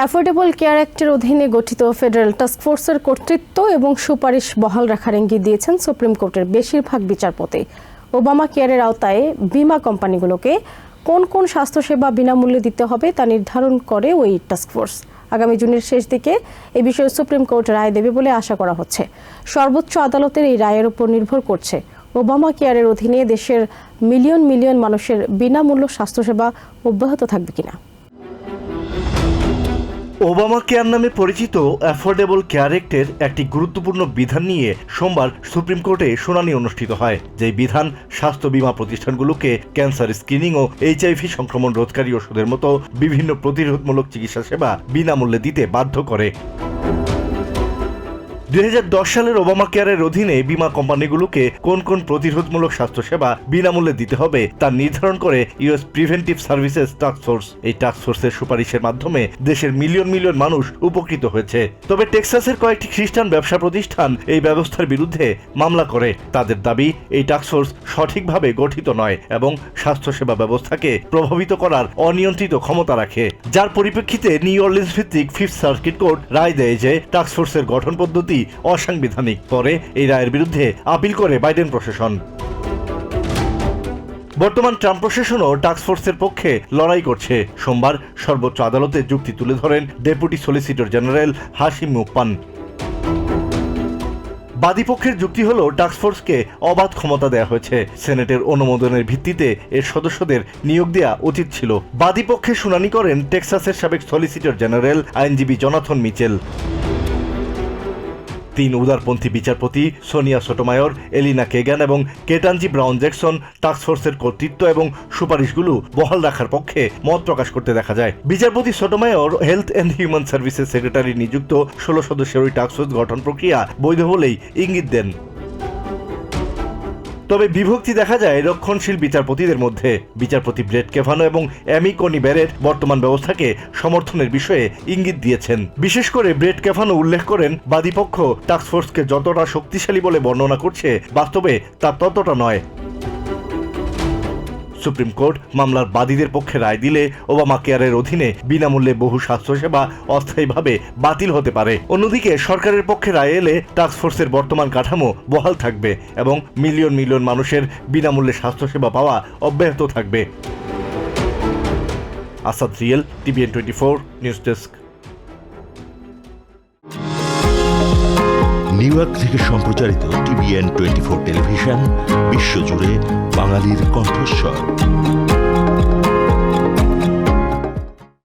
Affordable care অ্যাক্টের অধীনে গঠিত federal টাস্কফোর্সের কর্তৃত্ব এবং সুপারিশ বহাল রাখার ইঙ্গিত দিয়েছেন সুপ্রিম কোর্টের বেশিরভাগ বিচারপতি। ওবামা কেয়ারের আওতায় বিমা কোম্পানিগুলোকে কোন কোন স্বাস্থ্যসেবা বিনামূল্যে দিতে হবে তা নির্ধারণ করে ওই টাস্কফোর্স আগামী জুনের শেষ দিকে এ বিষয়ে সুপ্রিম কোর্ট রায় দেবে বলে আশা করা হচ্ছে। সর্বোচ্চ আদালতের এই রায়ের উপর নির্ভর করছে। ওবামা কেয়ারের অধীনে দেশের মিলিয়ন মিলিয়ন মানুষের বিনামূল্য স্বাস্থ্যসেবা অব্যাহত থাকবে কিনা। ওবামা কেয়ার নামে পরিচিত অ্যাফোর্ডেবল কেয়ার অ্যাক্টের একটি গুরুত্বপূর্ণ বিধান নিয়ে সোমবার সুপ্রিম কোর্টে শুনানি অনুষ্ঠিত হয়। যে বিধান, স্বাস্থ্য বীমা প্রতিষ্ঠানগুলোকে ক্যান্সার স্ক্রিনিং ও এইচআইভি সংক্রমণ রোধকারী ওষুধের মতো বিভিন্ন প্রতিরোধমূলক চিকিৎসা সেবা বিনামূল্যে দিতে বাধ্য করে। দুই হাজার দশ সালের ওবামা কেয়ারের অধীনে বিমা কোম্পানিগুলোকে কোন কোন প্রতিরোধমূলক স্বাস্থ্যসেবা বিনামূল্যে দিতে হবে তা নির্ধারণ করে US preventive services task force. এই টাস্ক ফোর্সের সুপারিশের মাধ্যমে দেশের মিলিয়ন মিলিয়ন মানুষ উপকৃত হয়েছে। তবে টেক্সাসের কয়েকটি খ্রিস্টান ব্যবসা প্রতিষ্ঠান এই ব্যবস্থার বিরুদ্ধে মামলা করে। তাদের দাবি, এই টাস্ক ফোর্স সঠিকভাবে গঠিত নয় এবং স্বাস্থ্যসেবা ব্যবস্থাকে প্রভাবিত করার অনিয়ন্ত্রিত ক্ষমতা রাখে। যার পরিপ্রেক্ষিতে নিউ অর্লিন্স ভিত্তিক ফিফথ সার্কিট কোর্ট রায় দেয় যে, টাস্ক ফোর্সের গঠন পদ্ধতি অসাংবিধানিক পরে এই রায়ের বিরুদ্ধে আপিল করে বাইডেন প্রশাসন। বর্তমান ট্রাম্প প্রশাসনও টাস্কফোর্সের পক্ষে লড়াই করছে। সোমবার সর্বোচ্চ আদালতে যুক্তি তুলে ধরেন deputy solicitor general Hashim Mooppan বাদীপক্ষের যুক্তি হল টাস্কফোর্সকে অবাধ ক্ষমতা দেওয়া হয়েছে। সেনেটের অনুমোদনের ভিত্তিতে এর সদস্যদের নিয়োগ দেওয়া উচিত ছিল। বাদীপক্ষে শুনানি করেন টেক্সাসের সাবেক সলিসিটর জেনারেল আইনজীবী জনাথন মিচেল। তিন উদারপন্থী বিচারপতি সোনিয়া সোটোমায়র, এলিনা কেগান এবং কেটানজি ব্রাউন জ্যাকসন টাস্কফোর্সের কর্তৃত্ব এবং সুপারিশগুলো বহাল রাখার পক্ষে মত প্রকাশ করতে দেখা যায়। বিচারপতি Sotomayor health and human services secretary নিযুক্ত ষোলো সদস্যের ওই টাস্কফোর্স গঠন প্রক্রিয়া বৈধ বলেই ইঙ্গিত দেন। তবে বিভক্তি দেখা যায় রক্ষণশীল বিচারপতিদের মধ্যে। বিচারপতি ব্রেড কেভানো এবং অ্যামি কনি ব্যারেট বর্তমান ব্যবস্থাকে সমর্থনের বিষয়ে ইঙ্গিত দিয়েছেন। বিশেষ করে ব্রেড কেভানো উল্লেখ করেন, বাদীপক্ষ টাস্কফোর্সকে যতটা শক্তিশালী বলে বর্ণনা করছে, বাস্তবে তা ততটা নয়। সুপ্রিম কোর্ট মামলার বাদীদের পক্ষে রায় দিলে ওবামা কেয়ারের অধীনে বিনামূল্যে বহু স্বাস্থ্যসেবা অস্থায়ীভাবে বাতিল হতে পারে। অন্যদিকে সরকারের পক্ষে রায় এলে টাস্কফোর্সের বর্তমান কাঠামো বহাল থাকবে এবং মিলিয়ন মিলিয়ন মানুষের বিনামূল্যে স্বাস্থ্যসেবা পাওয়া অব্যাহত থাকবে। Asad real, TVN twenty four, news desk. New York থেকে সম্প্রচারিত টিভিএন টোয়েন্টি ফোর টেলিভিশন, বিশ্বজুড়ে বাঙালির কণ্ঠস্বর।